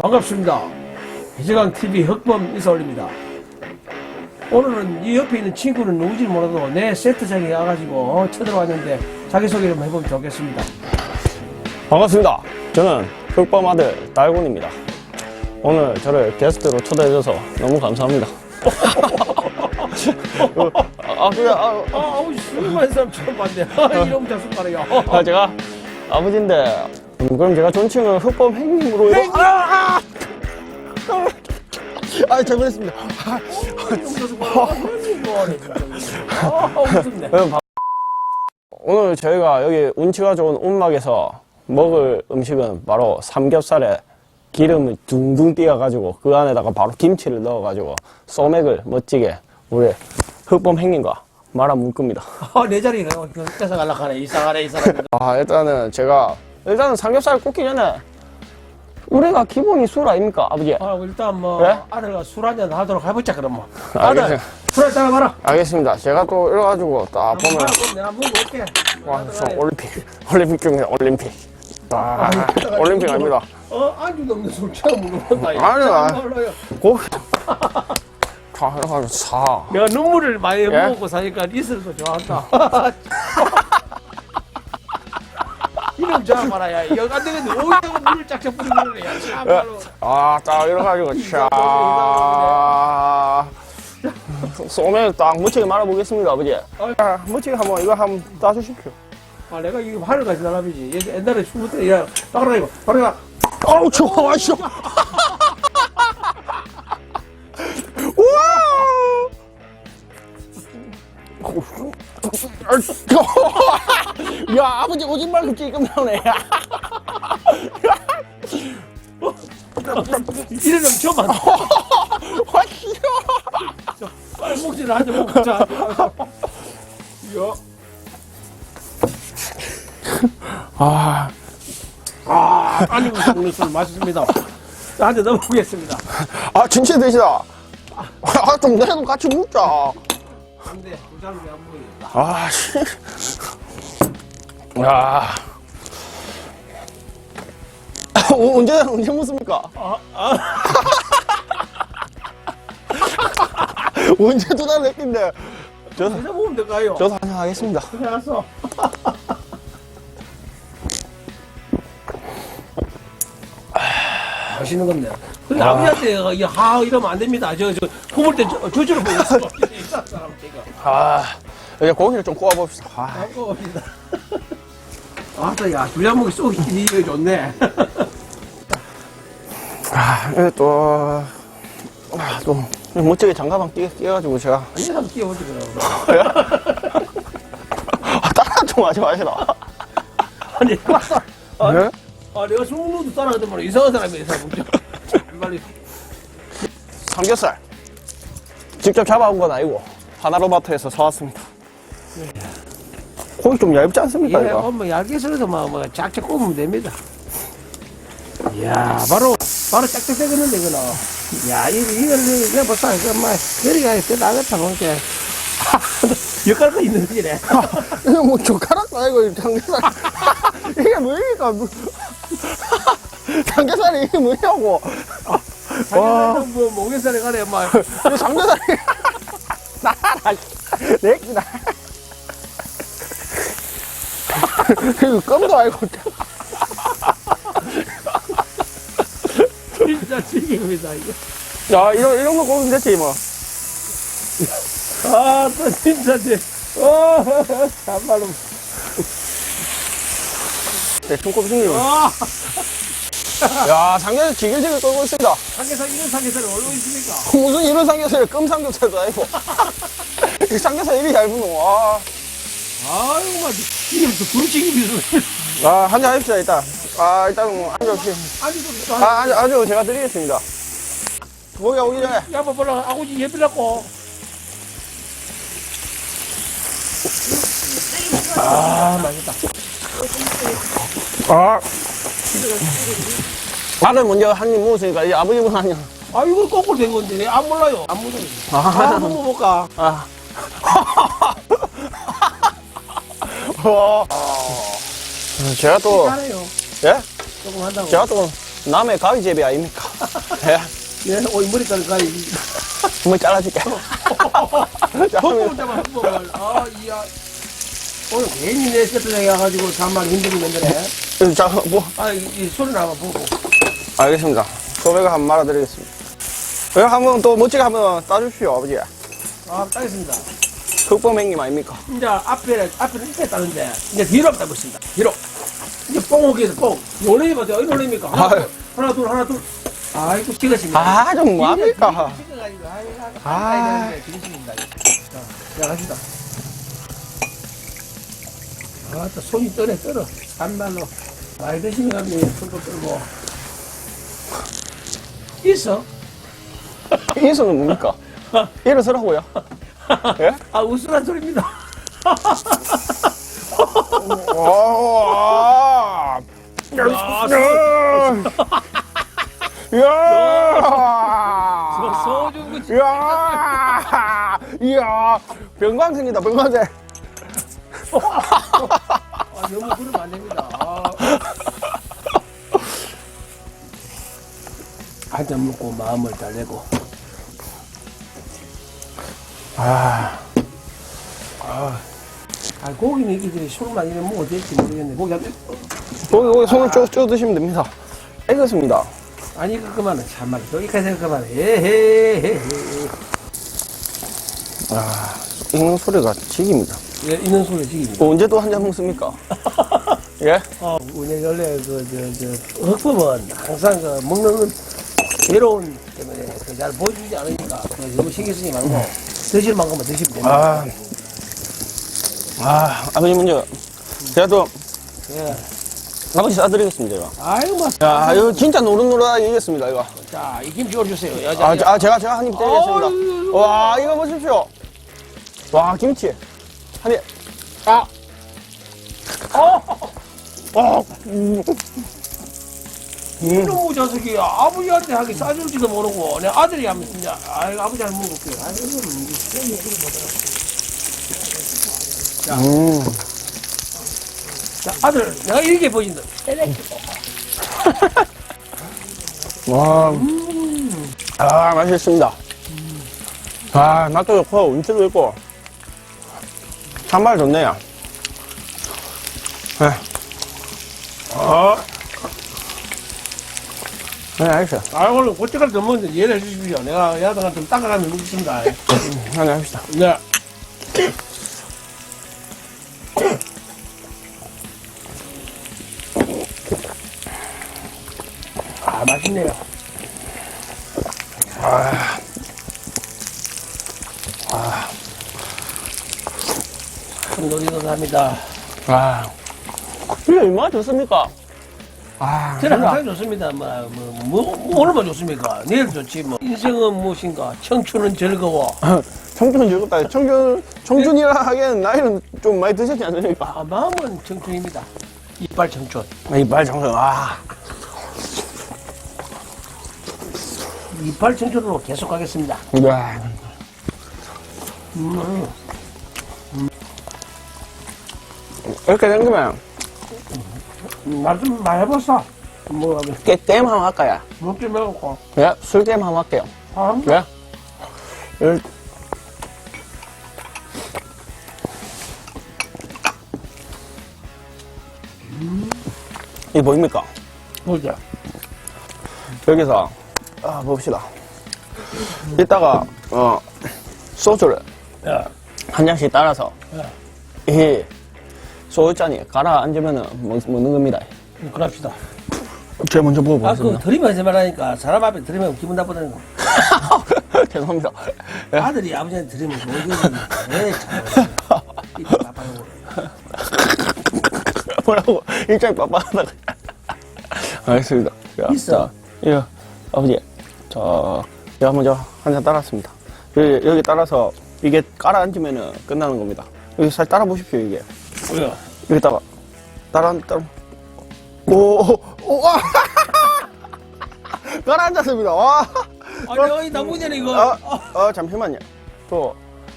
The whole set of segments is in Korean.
반갑습니다. 이재강 TV 흑범 인사 올립니다. 오늘은 이 옆에 있는 친구는 누구지 몰라도 내 세트장에 와가지고 쳐들어왔는데 자기소개 좀 해보면 좋겠습니다. 반갑습니다. 저는 흑범 아들 달곤입니다. 오늘 저를 게스트로 초대해줘서 너무 감사합니다. 아, 그게, 아, 아, 아우, 술만 사람 처음 봤네. 아, 이러면 다 손가락이야. 아, 제가 아버지인데, 음, 그럼 제가 존칭을 흑범 행님으로. 행님! 아, 아! 아, 잘못했습니다. 아. 여러분, 바- 오늘 저희가 여기 운치가 좋은 운막에서 먹을 음식은 바로 삼겹살에 기름을 둥둥 띄어가지고 그 안에다가 바로 김치를 넣어가지고 소맥을 멋지게 우리 흑범 행님과 말아 묶습니다. 아, 내 자리에 뺏어 갈라 하네. 이상하네, 이 사람. 아 일단은 제가 일단은 삼겹살 굽기 전에 우리가 기본이 술 아닙니까 아버지? 아, 일단 뭐, 네? 아들과 술 한잔 하도록 해보자, 그럼 뭐. 아, 아들, 알겠어요. 술 한잔 따라봐라. 알겠습니다. 제가 또 이래가지고 딱 보면 그럼 내가 한번 먹을게. 와, 저 올림픽 올림픽 중에 올림픽. 아, 올림픽 아닙니다. 어, 안주도 없는 술 처음 먹는다. 아니야. 몰라요. 고기 다 해가지고 사. 내가 눈물을 많이 예? 먹고 사니까 이슬도 좋아한다. 이름 잡아봐라, 야. 여기 안 되겠네. 오이하고 물을 짝짝 뿌리고 그러네, 야. 참말로. 아, 딱 이래가지고 차. 소맥 딱 무치게 말아보겠습니다, 아버지. 아, 무치게 한번 이거 한번 따주십시오. 아, 내가 이거 하늘 가진 사람이지. 옛- 옛날에 죽을 때, 야, 따라 이거. 이거. 아우 추워, 아 추워. 우와. 야 아버지 오줌 말고 찌끔 나오네. 야. 이런 놈 처음 봤다. 와 싫어. 빨리 목질을 한잔 먹자. 야. 아, 아, 아니, 먹는 술 맛있습니다. 한잔 넣어보겠습니다. 아 진짜 드시다. 아좀 내도 같이 먹자. 안 돼. 두 잔을 왜안 먹이겠다. 아 씨. 야. 어, 언제 언제 먹습니까? 언제 두 달을 했긴데. 저, 이제 먹으면 될까요? 저도 한잔 하겠습니다. 그래, 알았어. 맛있는 건데. 근데 아. 아버지한테 이 하 이러면 안 됩니다. 저, 저, 품을 때 저- 저주를 보고 있어. 아, 이제 고기를 좀 구워 봅시다. 아, 아이고입니다. 아따, 야, 먹이 쏙 이게 좋네. 아 이게 또, 아, 또, 멋지게 장가방 끼, 끼가지고 제가. 이 사람 끼워보지, 그럼. 아, 따라 좀 하지 마시라. 아니, 맞다. 아, 네? 아, 내가 술 먹는 것도 따라가더만 이상한 사람이야, 이 사람. 진짜. 빨리. 삼겹살. 직접 잡아온 건 아니고, 하나로마트에서 사왔습니다. 고기 좀 얇지 않습니까, 예, 이거? 엄마 얇게 썰어서 막, 막 짝짝 구우면 됩니다. 이야, 바로, 바로 짝짝 되겠는데, 이거는. 야, 이거, 이거, 내가 벌써, 이거, 막, 그리가, 그, 나겠다, 뭔게. 역할가 있는 거지네. 이거 뭐 젓가락도 아니고 이 삼겹살 이게 뭐입니까? 뭐- 삼겹살이 이게 뭐냐고 와. 자기는 뭐, 목에살에 가래, 막. 이 삼겹살이 나라 내끼나 이거 껌도 아니고 진짜 튀깁니다, 이거. 야 이런 이런 거 먹으면 됐지 뭐 아, 또 진짜, 지 어, 참말로. 대충 꼽으신 아, 야 삼겹살 지글지글 끓고 있습니다 삼계살, 이런 삼계살이 얼마 있습니까? 무슨 이런 삼겹살이 껌 삼겹살도 아니고 이 삼겹살 이리 얇은 와. 아이고, 막, 굴치기. 아, 한 잔 합시다, 일단. 아, 일단 뭐, 앉아, 혹시. 아니, 좀, 아, 아주, 아주 제가 드리겠습니다. 고기가 오기 전에. 야, 뭐, 뭐라, 아버지 예비라고. 아, 맛있다. 아. 아들 먼저 한 입 먹었으니까, 이제 아버지분 한 입. 아, 이걸 거꾸로 된 건데, 안 몰라요. 안 몰라요. 아, 아, 한번 먹어볼까? 아. 와. 제가 또, 잘해요. 예? 조금 한다고. 제가 또 남의 가위 제비 아닙니까? 예? 예, 오, 이 머리카락 가야 한번 잘라줄게. 잡아, 헛몸을. 아, 이야. 오늘 괜히 내 세트장에 와가지고 잠만 힘들은 건데. 자, 뭐, 아, 이, 이 소리 나와 보고. 알겠습니다. 소백을 한번 말아드리겠습니다. 여기 한번 또 멋지게 한번 따주십시오, 아버지. 아, 따겠습니다. 흑범행님 아닙니까? 이제 앞에, 앞에는 이렇게 따는데, 이제 뒤로 한번 따보겠습니다. 뒤로. 이제 뽕 오기에서 뽕. 놀래미 봐세요. 어디 놀래미니까. 하나, 아유. 둘, 하나, 둘, 하나, 둘. 아이고, 찍었습니다. 아, 좀 뭐합니까? 찍어가지고, 아이고, 아. 아, 기르십니다. 자, 자, 갑시다. 아, 또 손이 떨어, 떨어. 산발로. 많이 드시면 갑니다. 손도 떨고. 있어? 인수는 뭡니까? 일어서라고요. 예? 아, 우스란 소리입니다. 와, 야, 소주 그치. 야, 이야, 병광생이다, 병광생. 아, 너무 그러면 안 됩니다. 아. 한잔 먹고 마음을 달래고. 아, 아, 고기는 이들이 술만 이래 먹어도 될지 모르겠네. 고기 한, 거기, 거기 손을 쪼, 쪼 드시면 됩니다. 알겠습니다. 아니, 그, 그만해. 참말. 여기까지 해서 그만해. 에헤헤헤. 아, 읽는 소리가 지깁니다. 예, 있는 소리 지깁니다. 언제 또 한 잔 먹습니까? 예? 어, 우리 원래 그, 저, 저, 흑범은 항상 그 먹는 외로운 때문에 그잘 보여주지 않으니까 그 너무 신경 쓰지 말고 드실 만큼만 드시면 됩니다. 아, 아, 아버님 먼저. 제가 또 예. 아버지 싸드리겠습니다, 이거. 아이고, 뭐. 야, 이거 진짜 노릇노릇하게 이겼습니다, 이거. 자, 이 김치 올주세요. 아, 저- 아, 제가, 제가 한입 어이구. 드리겠습니다. 와, 이거 보십시오. 와, 김치. 한 입. 아. 어. 어. 음. 음. 이놈의 자식이 아버지한테 하기 싸줄지도 모르고 내 아들이 하면 진짜 아이고 아버지 잘 먹을게 아이고 음. 자 아들 내가 이렇게 보인다 와. 아, 맛있습니다. 아, 맛도 좋고, 운치도 있고. 참말 좋네요. 네. 아. 네, 알겠어요. 아 오늘 고춧가루 좀 먹는데 이해를 해주십시오 내가 야당한 좀 닦아가면 먹겠습니다 한잔 합시다. 네 아, 맛있네요. 큰 놀이도 갑니다. 아. 이게 얼마나 좋습니까? 아, 저는. 항상 좋습니다. 뭐, 뭐, 뭐, 뭐 얼마나 좋습니까? 내일 좋지, 뭐. 인생은 무엇인가? 청춘은 즐거워. 청춘은 즐겁다. 청춘, 청춘이라 하기에는 나이는 좀 많이 드셨지 않습니까? 아, 마음은 청춘입니다. 이빨 청춘. 이빨 청춘, 아. 이빨 청춘으로 계속 가겠습니다. 네. 음, 이렇게 된 거면, 음, 말좀 말해보소. 뭐, 게, 게임 한번 할까요? 먹지 말고. 예, 술 게임 한번 할게요. 아, 예? 일- 이게 보입니까? 보자. 여기서 아 봅시다. 이따가 어 소주를 야, 한 잔씩 따라서 야, 이 소주잔이 가라앉으면은 먹, 먹는 겁니다. 그럽시다. 제가 먼저 아, 그 먹어보겠습니다. 들이면 하지 말라니까. 사람 앞에 들이면 기분 나쁘다는 거. 죄송합니다. 예? 아들이 아버지한테 들이면 좋은 왜 참. 이렇게 나빠하고. 뭐라고 일장이 빡빡하다가 알겠습니다. 자, 있어. 자, 예, 아버지, 저 제가 먼저 한잔 따랐습니다. 여기, 여기 따라서 이게 깔아 앉으면은 끝나는 겁니다. 여기 살 따라 보십시오 이게. 뭐야? 여기다가 따라 따라. 오, 오, 오, 와! 아니, 어이, 나무잖아, 이거. 아, 아, 잠시만요. 또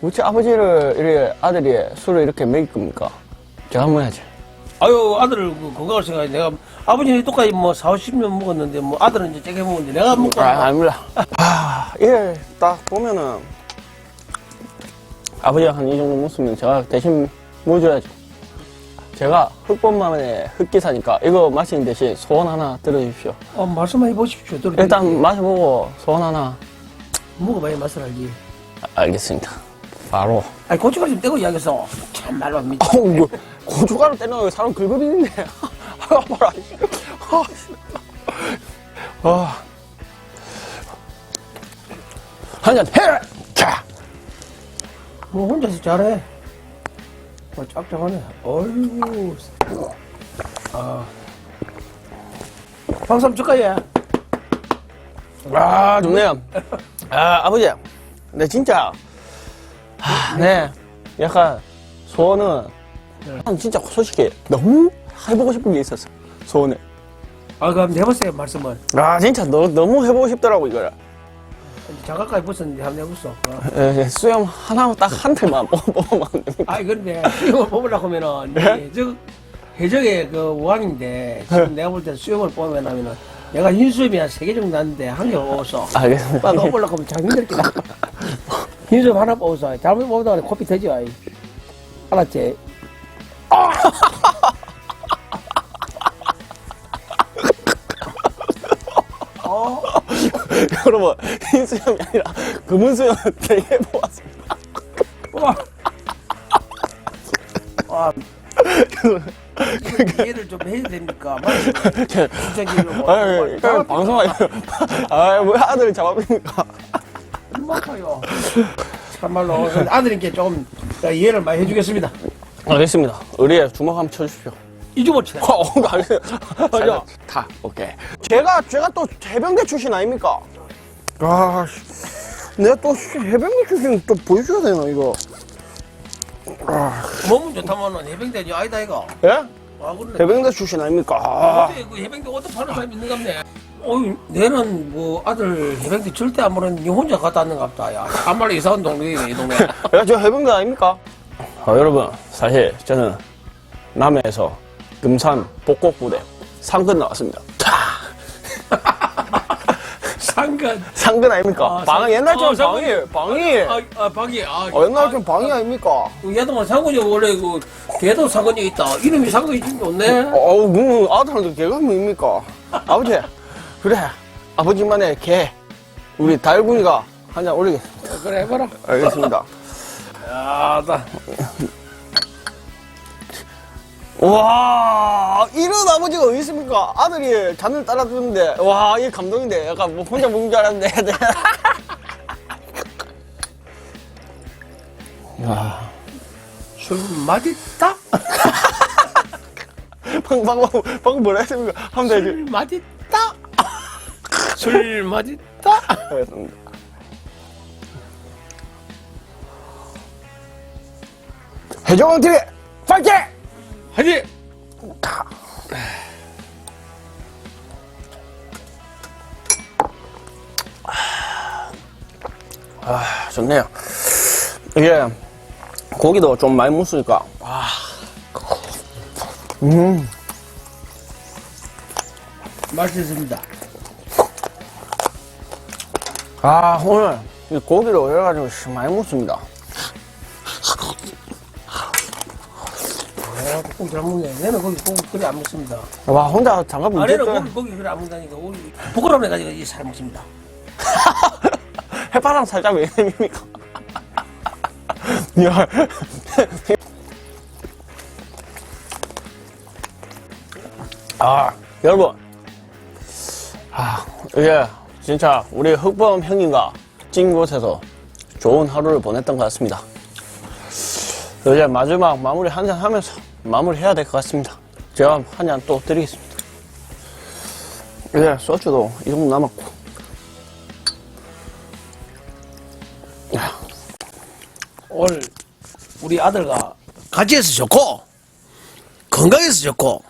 우리 아버지를 이렇게 아들이 술을 이렇게 먹일 겁니까? 제가 한번 해야지. 아유 아들을 그 건강을 생각해 내가 아버님이 똑같이 뭐 4, 50년 먹었는데 뭐 아들은 이제 째게 먹었는데 내가 안 먹고 아, 아닙니다. 아, 이게 딱 보면은 아버지가 한 이 정도 먹으면 제가 대신 먹어줘야죠. 제가 흑범만의 흑기사니까 이거 마시는 대신 소원 하나 들어주십시오. 어, 말씀해 보십시오. 들어 일단 마셔보고 소원 하나 먹어봐야 맛을 알지. 아, 알겠습니다. 바로. 아니 고춧가루 좀 떼고 이야기해서 참 말로 합니다. 어우, 이거 고춧가루 때리는 사람 긁어리는데. 아, 아파라. 아, 씨. 아. 한잔 해! 자! 뭐 혼자서 잘해. 뭐 짭짤하네. 어이구. 아. 방송 줄까요? 아, 좋네요. 아, 아버지. 네, 진짜. 아, 네. 약간, 소원은, 난 진짜 솔직히 너무 해보고 싶은 게 있었어. 소원을. 아 그럼 해보세요 말씀을. 아, 진짜 너, 너무 해보고 싶더라고, 이거를. 장갑까지 벗었는데 한번 해보소. 어. 에, 에, 수염 하나, 딱한 뽑아보면 안 됩니까? 아이 근데 수영을 뽑으려고 하면은 네? 저 해적의 그 우왕인데 지금 내가 볼 때 수영을 뽑으면 하면은 내가 흰수염이 한 세 개 정도 났는데 한 개 뽑았어. 알겠습니다. 빨리 뽑으려고 하면 장 힘들게 나. 흰수염 하나 뽑았어. 잘못 뽑다가 코피 되지 아이. 알았지? 여러분, 흰 수염이 아니라 검은 수염 되게 뽑았습니다. 와. 아. 이해를 좀 해야 됩니까? 갑자기 뭐, 아, 그 방송하니 아, 왜 아들 잡아줍니까? 막아요. 참말로 아들님께 좀 이해를 많이 해주겠습니다. 알겠습니다. 의리에 주먹 한번 쳐주십시오. 이주모 치 어, 알겠습니다. 다, 오케이. 제가, 제가 또 해병대 출신 아닙니까? 아, 씨. 내가 또 씨, 해병대 출신 또 보여줘야 되나, 이거. 몸은 좋다면은 해병대 아니다 이거. 예? 아 그러네. 해병대 출신 아닙니까? 아, 근데 그 해병대 옷도 파는 사람 있는 갑네. 어이, 내는 뭐 아들 해병대 절대 안 보내는 니 혼자 갔다 왔는 갑다. 야, 참말로 이상한 동네이네 이 동네. 야, 저 해병대 아닙니까? 아, 여러분, 사실 저는 남해에서 금산 복곡부대 상근 나왔습니다. 상근. 상근 아닙니까? 아, 방, 상- 옛날처럼 어, 상근. 방이, 방이. 아, 아 방이. 아, 어, 옛날처럼 방이 아닙니까? 그 예동은 상근이 원래 그 개도 상근이 있다. 이름이 상근이 좀 좋네. 어우, 그 아들한테 개가 뭡니까? 아버지, 그래. 아버지만의 개. 우리 달군이가 한잔 올리겠습니다. 그래 해봐라. 알겠습니다. 야, 나. 와, 이런 아버지가 어디 있습니까? 아들이 잔을 따라주는데, 와, 이 감동인데. 약간 뭐 혼자 먹는 줄 알았는데. 야, 술 맛있다. 방금, 방금, 방금 뭐라 했습니까? 하면 되지. 술 맛있다. 술 맛있다. 알겠습니다. 해적왕 TV 파이팅! 하지. 아, 좋네요. 이게 고기도 좀 많이 묻으니까 와. 음. 맛있습니다. 아, 오늘 이 고기를 올려가지고 씨, 많이 묻습니다. 고기 잘 먹네. 내는 고기 고기 그래 안 먹습니다. 와, 혼자 장갑 아내는 문제 고기 고기 그래 안 먹다니까 우리 부끄러움 해가지고 이잘 먹습니다. 해바람 살짝 왜 내립니까? 야. 아, 여러분. 아, 이게 진짜 우리 흑범 형님과 찐 곳에서 좋은 하루를 보냈던 것 같습니다. 이제 마지막 마무리 한잔 하면서 마무리 해야 될 것 같습니다. 제가 한잔 또 드리겠습니다. 이제 소주도 이 정도 남았고. 오늘 우리 아들과 같이 해서 좋고 건강해서 좋고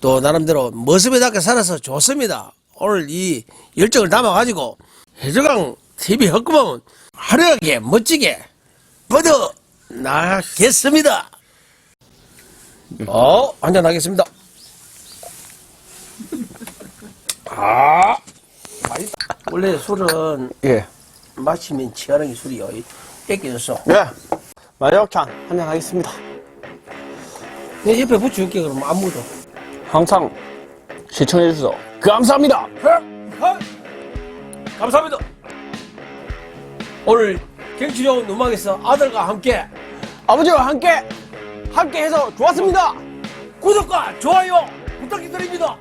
또 나름대로 모습에답게 살아서 좋습니다. 오늘 이 열정을 담아가지고 해적강 TV 헛구멍은 화려하게 멋지게 뻗어 나가겠습니다. 어, 한잔 하겠습니다. 아, 맛있다. 원래 술은 예. 마시면 취하는 게 술이요. 뺏겨졌어. 예. 잔 한잔 하겠습니다. 내 옆에 붙여줄게, 그럼 아무도. 항상 시청해주셔서 감사합니다. 감사합니다. 오늘 경치 좋은 음악에서 아들과 함께 아버지와 함께 함께 해서 좋았습니다. 구독과 좋아요 부탁드립니다.